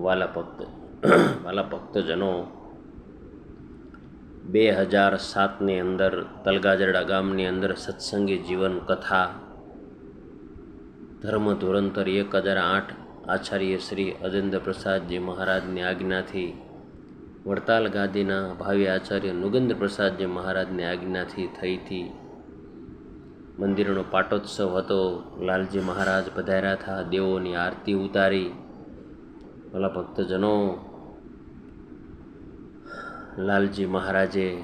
વાલા ભક્ત વાલા ભક્તજનો બે હજાર સાતની અંદર તલગાજરડા ગામની અંદર સત્સંગી જીવન કથા, ધર્મ ધોરંતર એક હજાર આઠ આચાર્ય શ્રી અજેન્દ્ર પ્રસાદજી મહારાજની આજ્ઞાથી, વડતાલ ગાદીના ભાવિ આચાર્ય નુગેન્દ્ર પ્રસાદજી મહારાજની આજ્ઞાથી થઈ હતી મંદિરનો પાટોત્સવ હતો. લાલજી મહારાજ પધાર્યા હતા દેવોની આરતી ઉતારી ભલા ભક્તજનો, લાલજી મહારાજે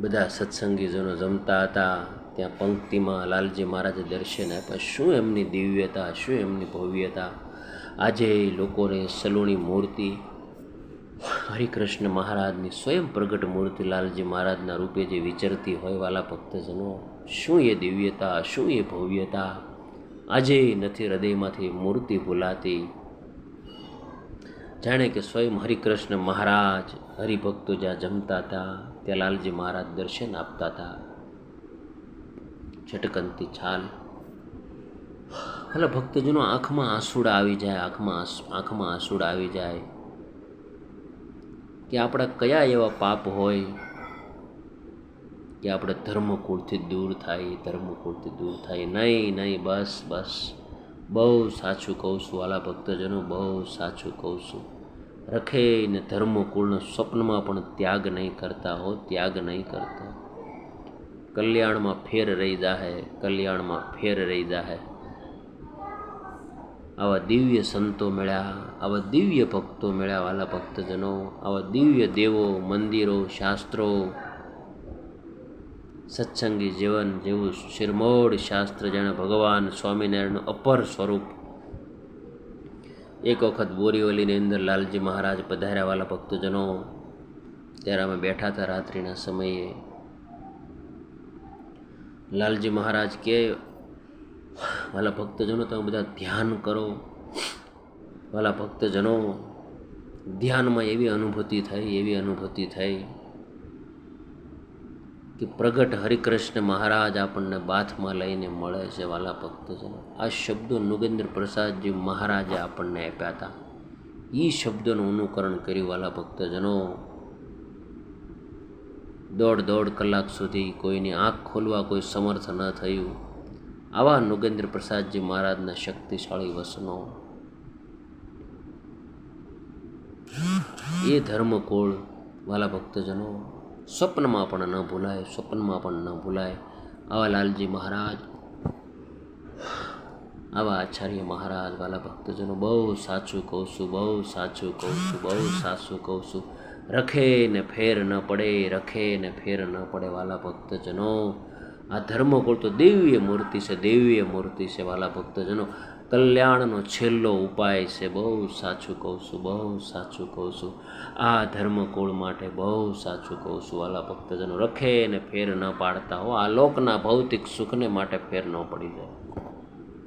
બધા સત્સંગીજનો જમતા હતા. ત્યાં પંક્તિમાં લાલજી મહારાજે દર્શન આપ્યા. શું એમની દિવ્યતા, શું એમની ભવ્યતા? આજે લોકોને સલુણી મૂર્તિ, હરિકૃષ્ણ મહારાજની સ્વયં પ્રગટ મૂર્તિ લાલજી મહારાજના રૂપે જે વિચરતી હોય વાલા ભક્તજનો, શું એ દિવ્યતા, શું એ ભવ્યતા? આજે નથી હૃદયમાંથી મૂર્તિ ભૂલાતી. જાણે કે સ્વયં હરિકૃષ્ણ મહારાજ હરિભક્તો જ્યાં જમતા હતા, ત્યાં લાલજી મહારાજ દર્શન આપતા હતા. છટકનતી છાલ. એટલે ભક્તજનો, આંખમાં આંસુડા આવી જાય, આંખમાં આંખમાં આંસુડા આવી જાય. કે આપણા કયા એવા પાપ હોય કે આપણે ધર્મકુળથી દૂર થાય, ધર્મકુળથી દૂર થાય. નહીં નહીં, બસ બસ. બહુ સાચું કહું છું વાલા ભક્તજનો, બહુ સાચું કહું છું. રખે ને ધર્મકુળનો સ્વપ્નમાં પણ ત્યાગ નહીં કરતા હો, ત્યાગ નહીં કરતા. કલ્યાણમાં ફેર રહી જાહે, કલ્યાણમાં ફેર રહી જાહે. આવા દિવ્ય સંતો મળ્યા, આવા દિવ્ય ભક્તો મળ્યા વાલા ભક્તજનો, આવા દિવ્ય દેવો, મંદિરો, શાસ્ત્રો સત્સંગી જીવન જેવું શિરમોડ શાસ્ત્ર જાણે ભગવાન સ્વામિનારાયણનું અપર સ્વરૂપ એક વખત બોરીવલીની અંદર લાલજી મહારાજ પધાર્યાવાલા ભક્તજનો, ત્યારે અમે બેઠા હતા રાત્રિના સમયે. લાલજી મહારાજ કે, વાલા ભક્તજનો, તમે બધા ધ્યાન કરો. વાલા ભક્તજનો, ધ્યાનમાં એવી અનુભૂતિ થઈ, એવી અનુભૂતિ થઈ. કે પ્રગટ હરિકૃષ્ણ મહારાજ આપણને બાથમાં લઈને મળે છે વાલા ભક્તજનો. આ શબ્દો નુગેન્દ્ર પ્રસાદજી મહારાજે આપણને આપ્યા હતા. એ શબ્દોનું અનુકરણ કર્યું વાલા ભક્તજનો. દોઢ દોઢ કલાક સુધી કોઈની આંખ ખોલવા કોઈ સમર્થ ન થયું. આવા નુગેન્દ્ર પ્રસાદજી મહારાજના શક્તિશાળી વસનો. એ ધર્મકોળ વાલા ભક્તજનો સ્વપ્નમાં પણ ન ભૂલાય, સ્વપ્નમાં પણ ન ભૂલાય. આવા લાલજી મહારાજ, આવા આચાર્ય મહારાજ, વાલા ભક્તજનો, બહુ સાચું કહું છું, બહુ સાચું કહું છું, બહુ સાચું કહું છું. રખે ને ફેર ન પડે, રખે ને ફેર ન પડે, વાલા ભક્તજનો. આ ધર્મકુળ તો દિવ્ય મૂર્તિ છે, દિવ્ય મૂર્તિ છે, વાલા ભક્તજનો. કલ્યાણનો છેલ્લો ઉપાય છે. બહુ સાચું કહું છું, બહુ સાચું કહું છું. આ ધર્મકુળ માટે બહુ સાચું કહું છું. વાલા ભક્તજનો રખે ને ફેર ન પાડતા હો. આ લોકના ભૌતિક સુખને માટે ફેર ન પડી જાય.